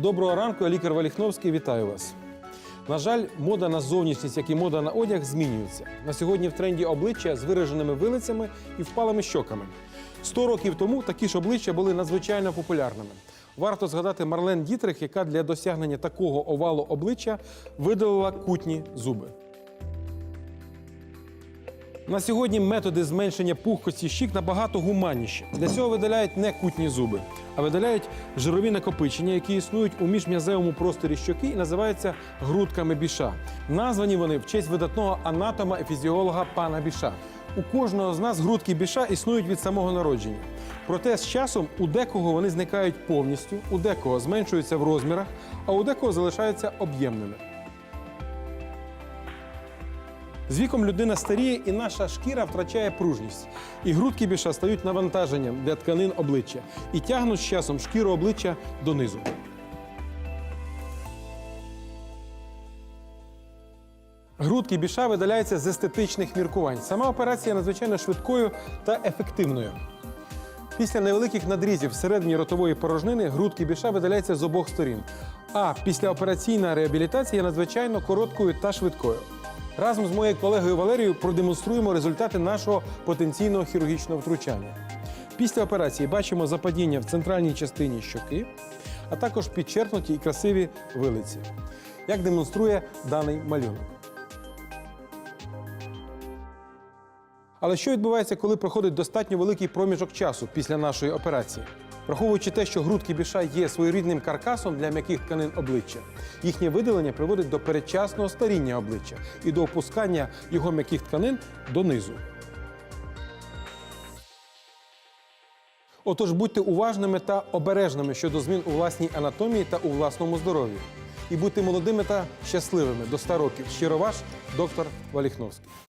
Доброго ранку, я лікар Валіхновський. Вітаю вас. На жаль, мода на зовнішність, як і мода на одяг, змінюється. На сьогодні в тренді обличчя з вираженими вилицями і впалими щоками. Сто років тому такі ж обличчя були надзвичайно популярними. Варто згадати Марлен Дітрих, яка для досягнення такого овалу обличчя видалила кутні зуби. На сьогодні методи зменшення пухкості щік набагато гуманніші. Для цього видаляють не кутні зуби, а видаляють жирові накопичення, які існують у міжм'язевому просторі щоки і називаються грудками біша. Названі вони в честь видатного анатома і фізіолога пана біша. У кожного з нас грудки біша існують від самого народження. Проте з часом у декого вони зникають повністю, у декого зменшуються в розмірах, а у декого залишаються об'ємними. З віком людина старіє і наша шкіра втрачає пружність. І грудки біша стають навантаженням для тканин обличчя і тягнуть з часом шкіру обличчя донизу. Грудки біша видаляються з естетичних міркувань. Сама операція надзвичайно швидкою та ефективною. Після невеликих надрізів всередині ротової порожнини грудки біша видаляються з обох сторін. А післяопераційна реабілітація надзвичайно короткою та швидкою. Разом з моєю колегою Валерією продемонструємо результати нашого потенційного хірургічного втручання. Після операції бачимо западіння в центральній частині щоки, а також підчеркнуті і красиві вилиці, як демонструє даний малюнок. Але що відбувається, коли проходить достатньо великий проміжок часу після нашої операції? Враховуючи те, що грудки біша є своєрідним каркасом для м'яких тканин обличчя, їхнє видалення приводить до передчасного старіння обличчя і до опускання його м'яких тканин донизу. Отож будьте уважними та обережними щодо змін у власній анатомії та у власному здоров'ї. І будьте молодими та щасливими до 100 років. Щиро ваш доктор Валіхновський.